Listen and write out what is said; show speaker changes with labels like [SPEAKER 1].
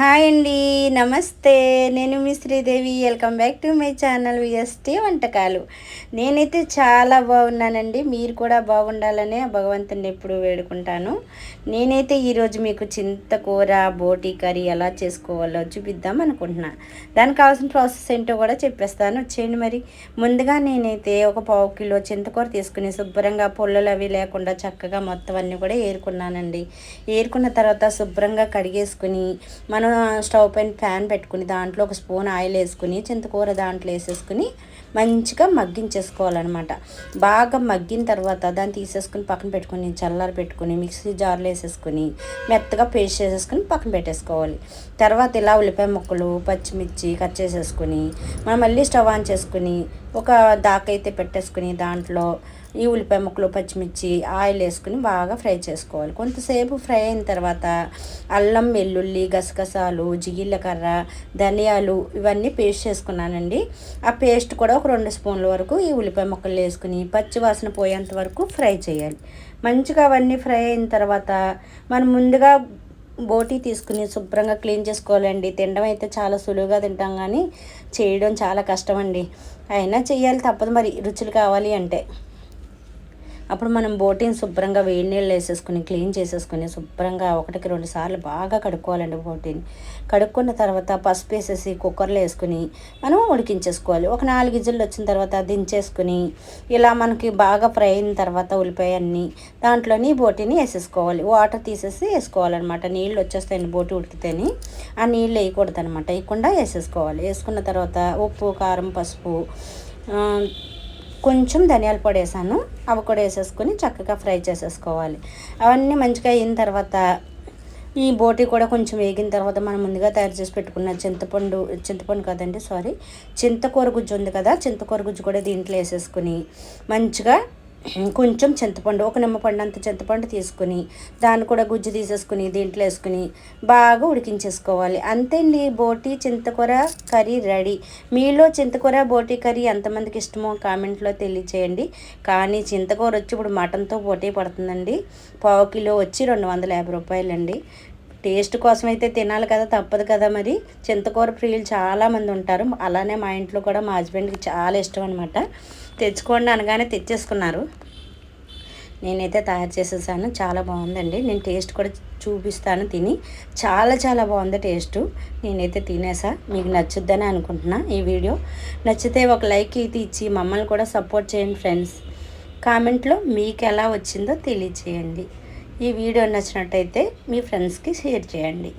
[SPEAKER 1] Hi అండి నమస్తే. నేను మీ Sridevi. Welcome back to my channel VST వంటకాలు. నేనైతే చాలా బాగున్నానండి. మీరు కూడా బాగుండాలనే భగవంతుని ఎప్పుడు వేడుకుంటాను. నేనైతే ఈరోజు మీకు చింతకూర బోటి కర్రీ ఎలా చేసుకోవాలో చూపిద్దాం అనుకుంటున్నా. దానికి కావాల్సిన ప్రాసెస్ ఏంటో కూడా చెప్పేస్తాను. వచ్చేయండి మరి. ముందుగా నేనైతే ఒక పావు కిలో చింతకూర తీసుకుని శుభ్రంగా పొల్లలు అవి లేకుండా చక్కగా మొత్తం అన్నీ కూడా ఏరుకున్నానండి. ఏరుకున్న తర్వాత శుభ్రంగా కడిగేసుకుని మనం స్టవ్ పైన ఫ్యాన్ పెట్టుకుని దాంట్లో ఒక స్పూన్ ఆయిల్ వేసుకుని చింతకూర దాంట్లో వేసేసుకుని మంచిగా మగ్గించేసుకోవాలన్నమాట. బాగా మగ్గిన తర్వాత దాన్ని తీసేసుకుని పక్కన పెట్టుకుని చల్లారి పెట్టుకుని మిక్సీ జార్లో వేసేసుకుని మెత్తగా పేస్ట్ చేసేసుకుని పక్కన పెట్టేసుకోవాలి. తర్వాత ఇలా ఉల్లిపాయ ముక్కలు పచ్చిమిర్చి కట్ చేసేసుకుని మనం మళ్ళీ స్టవ్ ఆన్ చేసుకుని ఒక దాకైతే పెట్టేసుకుని దాంట్లో ఈ ఉల్లిపాయ ముక్కలు పచ్చిమిర్చి ఆయిల్ వేసుకుని బాగా ఫ్రై చేసుకోవాలి. కొంతసేపు ఫ్రై అయిన తర్వాత అల్లం వెల్లుల్లి గసగసాలు జీలకర్ర ధనియాలు ఇవన్నీ పేస్ట్ చేసుకున్నానండి. ఆ పేస్ట్ కూడా ఒక రెండు స్పూన్ల వరకు ఈ ఉల్లిపాయ ముక్కలు వేసుకుని పచ్చి వాసన పోయేంత వరకు ఫ్రై చేయాలి. మంచిగా అవన్నీ ఫ్రై అయిన తర్వాత మనం ముందుగా బోటీ తీసుకుని శుభ్రంగా క్లీన్ చేసుకోవాలండి. తినడం అయితే చాలా సులువుగా తింటాం కానీ చేయడం చాలా కష్టం అండి అయినా చేయాలి తప్పదు. మరి రుచులు కావాలి అంటే. అప్పుడు మనం బోటిని శుభ్రంగా వేడి నీళ్ళు వేసేసుకుని క్లీన్ చేసేసుకుని శుభ్రంగా ఒకటికి రెండు సార్లు బాగా కడుక్కోవాలండి బోటిని. కడుక్కున్న తర్వాత పసుపు వేసేసి కుక్కర్లో వేసుకుని మనం ఉడికించేసుకోవాలి. ఒక నాలుగు గిజ్జలు వచ్చిన తర్వాత దించేసుకుని ఇలా మనకి బాగా ఫ్రై అయిన తర్వాత ఉల్లిపాయ అన్ని దాంట్లోని బోటిని వేసేసుకోవాలి. వాటర్ తీసేసి వేసుకోవాలన్నమాట. నీళ్ళు వచ్చేస్తాయండి బోటి ఉడికితేని. ఆ నీళ్ళు వేయకూడదు అనమాట వేయకుండా వేసేసుకోవాలి. వేసుకున్న తర్వాత ఉప్పు కారం పసుపు కొంచెం ధనియాల పొడి వేసాను. అవి కూడా వేసేసుకొని చక్కగా ఫ్రై చేసేసుకోవాలి. అవన్నీ మంచిగా అయిన తర్వాత ఈ బోటి కూడా కొంచెం వేగిన తర్వాత మనం ముందుగా తయారు చేసి పెట్టుకున్న చింతపండు చింతపండు కదండి సారీ చింతకూర గుజ్జు ఉంది కదా చింతకూర గుజ్జు కూడా దీంట్లో వేసేసుకుని మంచిగా కొంచెం చింతపండు ఒక నిమ్మపండు అంత చింతపండు తీసుకుని దాన్ని కూడా గుజ్జు తీసేసుకుని దీంట్లో వేసుకుని బాగా ఉడికించేసుకోవాలి. అంతేండి బోటి చింతకూర కర్రీ రెడీ. మీలో చింతకూర బోటి కర్రీ ఎంతమందికి ఇష్టమో కామెంట్లో తెలియచేయండి. కానీ చింతకూర వచ్చి ఇప్పుడు మటన్తో పోటీ పడుతుందండి. పావు కిలో వచ్చి రెండు వందల యాభై రూపాయలండి. టేస్ట్ కోసం అయితే తినాలి కదా తప్పదు కదా మరి. చింతకూర ప్రియులు చాలామంది ఉంటారు. అలానే మా ఇంట్లో కూడా మా హస్బెండ్కి చాలా ఇష్టం అనమాట తెచ్చుకోండి అనగానే తెచ్చేసుకున్నారు. నేనైతే తయారు చేసేసాను. చాలా బాగుందండి. నేను టేస్ట్ కూడా చూపిస్తాను తిని. చాలా చాలా బాగుంది టేస్ట్. నేనైతే తినేసా. మీకు నచ్చుద్దని అనుకుంటున్నా ఈ వీడియో. నచ్చితే ఒక లైక్ అయితే ఇచ్చి మమ్మల్ని కూడా సపోర్ట్ చేయండి ఫ్రెండ్స్. కామెంట్లో మీకు ఎలా వచ్చిందో తెలియచేయండి. ఈ వీడియో నచ్చినట్టయితే మీ ఫ్రెండ్స్కి షేర్ చేయండి.